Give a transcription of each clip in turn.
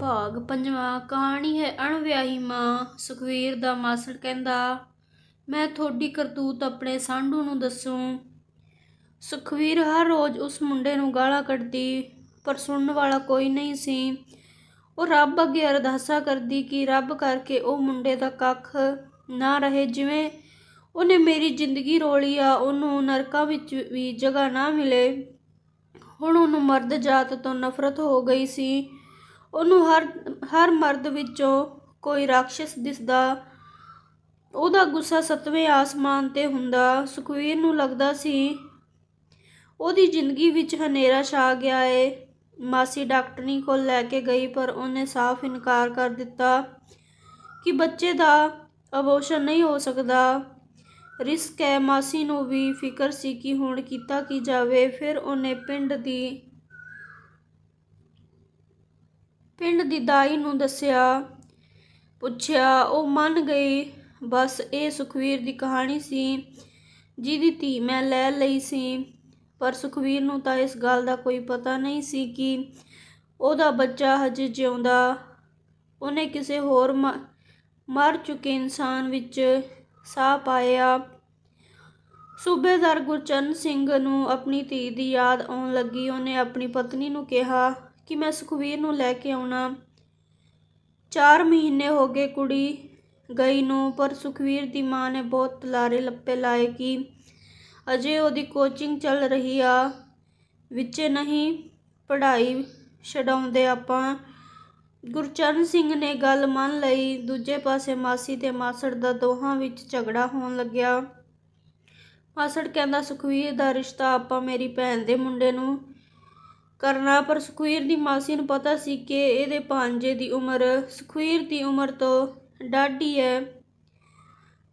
ਭਾਗ ਪੰਜਵਾਂ, ਕਹਾਣੀ ਹੈ ਅਣਵਿਆਹੀ ਮਾਂ, ਸੁਖਵੀਰ ਦਾ ਮਾਸੜ ਕਹਿੰਦਾ, ਮੈਂ ਤੁਹਾਡੀ ਕਰਤੂਤ ਆਪਣੇ ਸਾਂਢੂ ਨੂੰ ਦੱਸੂ। ਸੁਖਵੀਰ ਹਰ ਰੋਜ਼ ਉਸ ਮੁੰਡੇ ਨੂੰ ਗਾਲਾਂ ਕੱਢਦੀ, ਪਰ ਸੁਣਨ ਵਾਲਾ ਕੋਈ ਨਹੀਂ ਸੀ। ਉਹ ਰੱਬ ਅੱਗੇ ਅਰਦਾਸਾ ਕਰਦੀ ਕਿ ਰੱਬ ਕਰਕੇ ਉਹ ਮੁੰਡੇ ਦਾ ਕੱਖ ਨਾ ਰਹੇ, ਜਿਵੇਂ ਉਹਨੇ ਮੇਰੀ ਜ਼ਿੰਦਗੀ ਰੋਲੀ ਆ, ਉਹਨੂੰ ਨਰਕਾਂ ਵਿੱਚ ਵੀ ਜਗ੍ਹਾ ਨਾ ਮਿਲੇ। ਹੁਣ ਉਹਨੂੰ ਮਰਦ ਜਾਤ ਤੋਂ ਨਫ਼ਰਤ ਹੋ ਗਈ ਸੀ। ਉਹਨੂੰ ਹਰ ਹਰ ਮਰਦ ਵਿੱਚੋਂ ਕੋਈ ਰਾਖਸ਼ ਦਿਸਦਾ। ਉਹਦਾ ਗੁੱਸਾ ਸਤਵੇਂ ਆਸਮਾਨ ਤੇ ਹੁੰਦਾ। ਸੁਖਵੀਰ ਨੂੰ ਲੱਗਦਾ ਸੀ, ਉਹਦੀ ਜ਼ਿੰਦਗੀ ਵਿੱਚ ਹਨੇਰਾ ਛਾ ਗਿਆ ਏ। ਮਾਸੀ ਡਾਕਟਰਨੀ ਕੋਲ ਲੈ ਕੇ ਗਈ, ਪਰ ਉਹਨੇ ਸਾਫ਼ ਇਨਕਾਰ ਕਰ ਦਿੱਤਾ ਕਿ ਬੱਚੇ ਦਾ ਅਬੋਰਸ਼ਨ ਨਹੀਂ ਹੋ ਸਕਦਾ। ਰਿਸਕ ਹੈ, ਮਾਸੀ ਨੂੰ ਵੀ ਫਿਕਰ ਸੀ ਕਿ ਹੁਣ ਕੀਤਾ ਕੀ ਜਾਵੇ। ਫਿਰ ਉਹਨੇ ਪਿੰਡ ਦੀ ਪਿੰਡ ਦੀ ਦਾਈ ਨੂੰ ਦੱਸਿਆ, ਪੁੱਛਿਆ, ਉਹ ਮੰਨ ਗਈ? ਬਸ ਇਹ ਸੁਖਵੀਰ ਦੀ ਕਹਾਣੀ ਸੀ, ਜਿਹਦੀ ਧੀ ਮੈਂ ਲੈ ਲਈ ਸੀ। ਪਰ ਸੁਖਵੀਰ ਨੂੰ ਤਾਂ ਇਸ ਗੱਲ ਦਾ ਕੋਈ ਪਤਾ ਨਹੀਂ ਸੀ ਕਿ ਉਹਦਾ ਬੱਚਾ ਹਜੇ ਜਿਉਂਦਾ। ਉਹਨੇ ਕਿਸੇ ਹੋਰ ਮ- ਮਰ ਚੁੱਕੇ ਇਨਸਾਨ ਵਿੱਚ ਸਾਹ ਪਾਇਆ। ਸੂਬੇਦਾਰ ਗੁਰਚਰਨ ਸਿੰਘ ਨੂੰ ਆਪਣੀ ਧੀ ਦੀ ਯਾਦ ਆਉਣ ਲੱਗੀ। ਉਹਨੇ ਆਪਣੀ ਪਤਨੀ ਨੂੰ ਕਿਹਾ ਕਿ ਮੈਂ ਸੁਖਵੀਰ ਨੂੰ ਲੈ ਕੇ ਆਉਣਾ। 4 ਮਹੀਨੇ ਹੋ ਗਏ ਕੁੜੀ ਗਈ ਨੂੰ, ਪਰ ਸੁਖਵੀਰ ਦੀ ਮਾਂ ਨੇ ਬਹੁਤ ਲਾਰੇ ਲੱਪੇ ਲਾਏ ਕਿ ਅਜੇ ਉਹਦੀ ਕੋਚਿੰਗ ਚੱਲ ਰਹੀ ਆ, ਵਿੱਚੇ ਨਹੀਂ ਪੜ੍ਹਾਈ ਛਡਾਉਂਦੇ ਆਪਾਂ। ਗੁਰਚਰਨ ਸਿੰਘ ਨੇ ਗੱਲ ਮੰਨ ਲਈ, ਦੂਜੇ ਪਾਸੇ ਮਾਸੀ ਤੇ ਮਾਸੜ ਦਾ ਦੋਹਾਂ ਵਿੱਚ ਝਗੜਾ ਹੋਣ ਲੱਗਿਆ। ਮਾਸੜ ਕਹਿੰਦਾ ਸੁਖਵੀਰ ਦਾ ਰਿਸ਼ਤਾ ਆਪਾਂ ਮੇਰੀ ਭੈਣ ਦੇ ਮੁੰਡੇ ਨੂੰ ਕਰਨਾ, ਪਰ ਸੁਖਵੀਰ ਦੀ ਮਾਸੀ ਨੂੰ ਪਤਾ ਸੀ ਕਿ ਇਹਦੇ ਭਾਂਜੇ ਦੀ ਉਮਰ ਸੁਖਵੀਰ ਦੀ ਉਮਰ ਤੋਂ ਡਾਢੀ ਹੈ।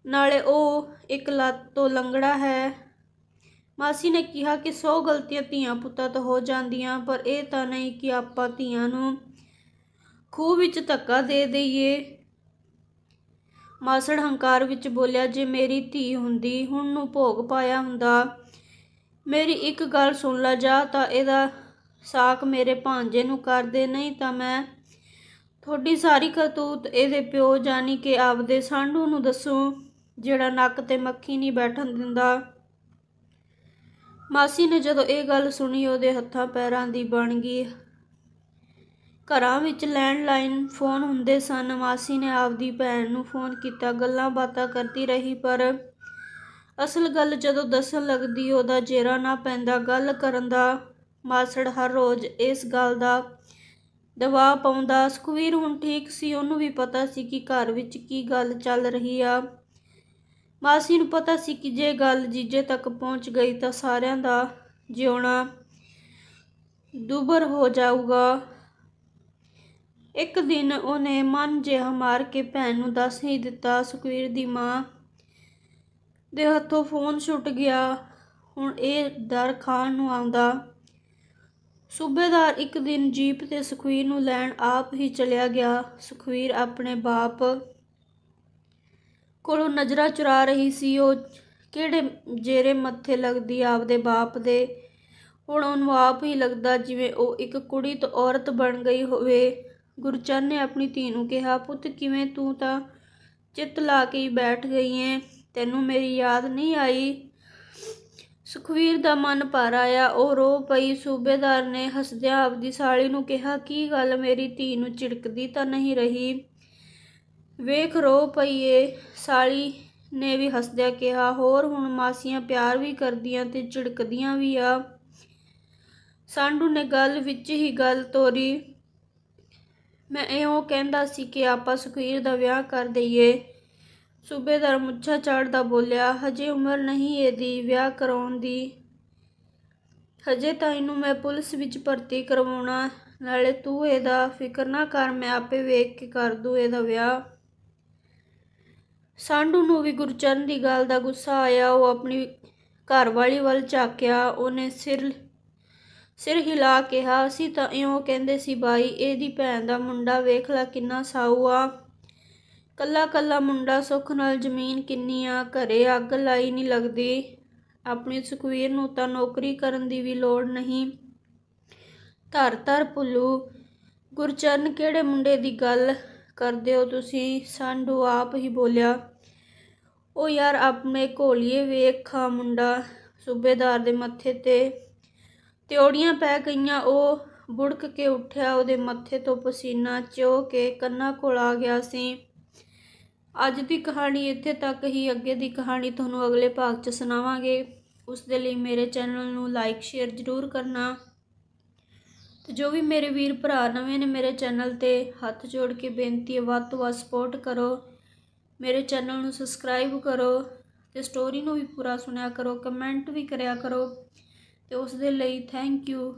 ਨਾਲੇ ਉਹ ਇੱਕ ਲੱਤ ਤੋਂ ਲੰਗੜਾ ਹੈ। ਮਾਸੀ ਨੇ ਕਿਹਾ ਕਿ 100 ਗਲਤੀਆਂ ਧੀਆਂ ਪੁੱਤਾਂ ਤੋਂ ਹੋ ਜਾਂਦੀਆਂ, ਪਰ ਇਹ ਤਾਂ ਨਹੀਂ ਕਿ ਆਪਾਂ ਧੀਆਂ ਨੂੰ ਖੂਹ ਵਿੱਚ ਧੱਕਾ ਦੇ ਦਈਏ। ਮਾਸੜ ਹੰਕਾਰ ਵਿੱਚ ਬੋਲਿਆ, ਜੇ ਮੇਰੀ ਧੀ ਹੁੰਦੀ, ਹੁਣ ਨੂੰ ਭੋਗ ਪਾਇਆ ਹੁੰਦਾ। ਮੇਰੀ ਇੱਕ ਗੱਲ ਸੁਣ ਲਾ, ਜਾ ਤਾਂ ਇਹਦਾ ਸਾਕ ਮੇਰੇ ਭਾਂਜੇ ਨੂੰ ਕਰਦੇ ਨਹੀਂ ਤਾਂ ਮੈਂ ਤੁਹਾਡੀ ਸਾਰੀ ਕਰਤੂਤ ਇਹਦੇ ਪਿਓ ਜਾਨੀ ਕਿ ਆਪਦੇ ਸਾਂਢੂ ਨੂੰ ਦੱਸੋ, ਜਿਹੜਾ ਨੱਕ ਤੇ ਮੱਖੀ ਨਹੀਂ ਬੈਠਣ ਦਿੰਦਾ। ਮਾਸੀ ਨੇ ਜਦੋਂ ਇਹ ਗੱਲ ਸੁਣੀ, ਉਹਦੇ ਹੱਥਾਂ ਪੈਰਾਂ ਦੀ ਬਣ ਗਈ। ਘਰਾਂ ਵਿੱਚ ਲੈਂਡਲਾਈਨ ਫੋਨ ਹੁੰਦੇ ਸਨ। ਮਾਸੀ ਨੇ ਆਪਦੀ ਭੈਣ ਨੂੰ ਫੋਨ ਕੀਤਾ। ਗੱਲਾਂ ਬਾਤਾਂ ਕਰਦੀ ਰਹੀ, ਪਰ ਅਸਲ ਗੱਲ ਜਦੋਂ ਦੱਸਣ ਲੱਗਦੀ, ਉਹਦਾ ਜੇਰਾ ਨਾ ਪੈਂਦਾ। ਗੱਲ ਕਰਨ ਦਾ ਮਾਸੜ ਹਰ ਰੋਜ਼ ਇਸ ਗੱਲ ਦਾ ਦਬਾਅ ਪਾਉਂਦਾ, ਸੁਖਵੀਰ, ਹੁਣ ਠੀਕ ਸੀ? ਉਹਨੂੰ ਵੀ ਪਤਾ ਸੀ ਕਿ ਘਰ ਵਿੱਚ ਕੀ ਗੱਲ ਚੱਲ ਰਹੀ ਆ। ਮਾਸੀ ਨੂੰ ਪਤਾ ਸੀ ਕਿ ਜੇ ਗੱਲ ਜੀਜੇ ਤੱਕ ਪਹੁੰਚ ਗਈ ਤਾਂ ਸਾਰਿਆਂ ਦਾ ਜਿਉਣਾ ਦੁਬਰ ਹੋ ਜਾਊਗਾ। ਇੱਕ ਦਿਨ ਉਹਨੇ ਮਨ ਜਿਹਾ ਮਾਰ ਕੇ ਭੈਣ ਨੂੰ ਦੱਸ ਹੀ ਦਿੱਤਾ, ਸੁਖਵੀਰ ਦੀ ਮਾਂ ਦੇ ਹੱਥੋਂ ਫੋਨ ਛੁੱਟ ਗਿਆ। ਹੁਣ ਇਹ ਡਰ ਖਾਣ ਨੂੰ ਆਉਂਦਾ। ਸੂਬੇਦਾਰ ਇੱਕ ਦਿਨ ਜੀਪ ਤੇ ਸੁਖਵੀਰ ਨੂੰ ਲੈਣ ਆਪ ਹੀ ਚਲਿਆ ਗਿਆ। ਸੁਖਵੀਰ ਆਪਣੇ ਬਾਪ ਕੋਲੋਂ ਨਜ਼ਰਾਂ ਚੁਰਾ ਰਹੀ ਸੀ। ਉਹ ਕਿਹੜੇ ਜੇਰੇ ਮੱਥੇ ਲੱਗਦੀ ਆਪਦੇ ਬਾਪ ਦੇ? ਹੁਣ ਉਹਨੂੰ ਆਪ ਹੀ ਲੱਗਦਾ ਜਿਵੇਂ ਉਹ ਇੱਕ ਕੁੜੀ ਤੋਂ ਔਰਤ ਬਣ ਗਈ ਹੋਵੇ। ਗੁਰਚਰਨ ਨੇ ਆਪਣੀ ਧੀ ਨੂੰ ਕਿਹਾ, ਪੁੱਤ, ਕਿਵੇਂ ਤੂੰ ਤਾਂ ਚਿੱਤ ਲਾ ਕੇ ਹੀ ਬੈਠ ਗਈ ਏ? ਤੈਨੂੰ ਮੇਰੀ ਯਾਦ ਨਹੀਂ ਆਈ? ਸੁਖਬੀਰ ਦਾ ਮਨ ਭਰ ਆਇਆ। ਉਹ ਰੋ ਪਈ। ਸੂਬੇਦਾਰ ਨੇ ਹੱਸਦਿਆਂ ਆਪਦੀ ਸਾਲੀ ਨੂੰ ਕਿਹਾ, ਕੀ ਗੱਲ ਮੇਰੀ ਧੀ ਨੂੰ ਝਿੜਕਦੀ ਤਾਂ ਨਹੀਂ ਰਹੀ? ਵੇਖ, ਰੋ ਪਈ ਏ ਸਾਲੀ ਨੇ ਵੀ ਹੱਸਦਿਆਂ ਕਿਹਾ, ਹੋਰ ਹੁਣ ਮਾਸੀਆਂ ਪਿਆਰ ਵੀ ਕਰਦੀਆਂ ਤੇ ਝਿੜਕਦੀਆਂ ਵੀ ਆ। ਸਾਂਡੂ ਨੇ ਗੱਲ ਵਿੱਚ ਹੀ ਗੱਲ ਤੋਰੀ। ਮੈਂ ਇਉਂ ਕਹਿੰਦਾ ਸੀ ਕਿ ਆਪਾਂ ਸੁਖਵੀਰ ਦਾ ਵਿਆਹ ਕਰ ਦਈਏ। ਸੂਬੇਦਾਰ ਮੁੱਛਾਂ ਚਾੜਦਾ ਬੋਲਿਆ, ਹਜੇ ਉਮਰ ਨਹੀਂ ਇਹਦੀ ਵਿਆਹ ਕਰਾਉਣ ਦੀ। ਹਜੇ ਤਾਂ ਇਹਨੂੰ ਮੈਂ ਪੁਲਿਸ ਵਿੱਚ ਭਰਤੀ ਕਰਵਾਉਣਾ, ਨਾਲੇ ਤੂੰ ਇਹਦਾ ਫਿਕਰ ਨਾ ਕਰ, ਮੈਂ ਆਪੇ ਵੇਖ ਕੇ ਕਰ ਦੂੰ ਇਹਦਾ ਵਿਆਹ। ਸਾਂਢੂ ਨੂੰ ਵੀ ਗੁਰਚਰਨ ਦੀ ਗੱਲ ਦਾ ਗੁੱਸਾ ਆਇਆ, ਉਹ ਆਪਣੀ ਘਰਵਾਲੀ ਵੱਲ ਝਾਕਿਆ, ਉਹਨੇ ਸਿਰ ਸਿਰ ਹਿਲਾ ਕਿਹਾ, ਅਸੀਂ ਤਾਂ ਇਉਂ ਕਹਿੰਦੇ ਸੀ, ਬਾਈ, ਇਹਦੀ ਭੈਣ ਦਾ ਮੁੰਡਾ ਵੇਖ ਲੈ ਕਿੰਨਾ ਸਾਊ ਆ। ਕੱਲਾ ਕੱਲਾ ਮੁੰਡਾ ਸੁੱਖ ਨਾਲ ਜ਼ਮੀਨ ਕਿੰਨੀ ਆ, ਘਰੇ ਅੱਗ ਲਾਈ ਨਹੀਂ ਲੱਗਦੀ। ਆਪਣੀ ਸੁਖਵੀਰ ਨੂੰ ਤਾਂ ਨੌਕਰੀ ਕਰਨ ਦੀ ਵੀ ਲੋੜ ਨਹੀਂ। ਧਰ ਧਰ ਭੁੱਲੂ, ਗੁਰਚਰਨ ਕਿਹੜੇ ਮੁੰਡੇ ਦੀ ਗੱਲ ਕਰਦੇ ਹੋ ਤੁਸੀਂ? ਸੰਡੂ ਆਪ ਹੀ ਬੋਲਿਆ ਉਹ ਯਾਰ ਆਪਣੇ ਘੋਲੀਏ ਵੇਖਾ ਮੁੰਡਾ, ਸੂਬੇਦਾਰ ਦੇ ਮੱਥੇ ਤੇ। ਤਿਉੜੀਆਂ ਪੈ ਗਈਆਂ, ਉਹ ਬੁੜਕ ਕੇ ਉੱਠਿਆ, ਉਹਦੇ ਮੱਥੇ ਤੋਂ ਪਸੀਨਾ ਚੋ ਕੇ ਕੰਨਾਂ ਕੋਲ ਆ ਗਿਆ ਸੀ। ਅੱਜ ਦੀ ਕਹਾਣੀ ਇੱਥੇ ਤੱਕ ਹੀ। ਅੱਗੇ ਦੀ ਕਹਾਣੀ ਤੁਹਾਨੂੰ ਅਗਲੇ ਭਾਗ 'ਚ ਸੁਣਾਵਾਂਗੇ। ਉਸ ਦੇ ਲਈ ਮੇਰੇ ਚੈਨਲ ਨੂੰ ਲਾਈਕ, ਸ਼ੇਅਰ ਜ਼ਰੂਰ ਕਰਨਾ। ਤੇ ਜੋ ਵੀ ਮੇਰੇ ਵੀਰ ਭਰਾ ਨਵੇਂ ਨੇ ਮੇਰੇ ਚੈਨਲ ਤੇ, ਹੱਥ ਜੋੜ ਕੇ ਬੇਨਤੀ ਹੈ ਵੱਧ ਤੋਂ ਵੱਧ ਸਪੋਰਟ ਕਰੋ। ਮੇਰੇ ਚੈਨਲ ਨੂੰ ਸਬਸਕ੍ਰਾਈਬ ਕਰੋ ਤੇ ਸਟੋਰੀ ਨੂੰ ਵੀ ਪੂਰਾ ਸੁਣਿਆ ਕਰੋ ਕਮੈਂਟ ਵੀ ਕਰਿਆ ਕਰੋ। ਤੇ ਉਸ ਦੇ ਲਈ ਥੈਂਕ ਯੂ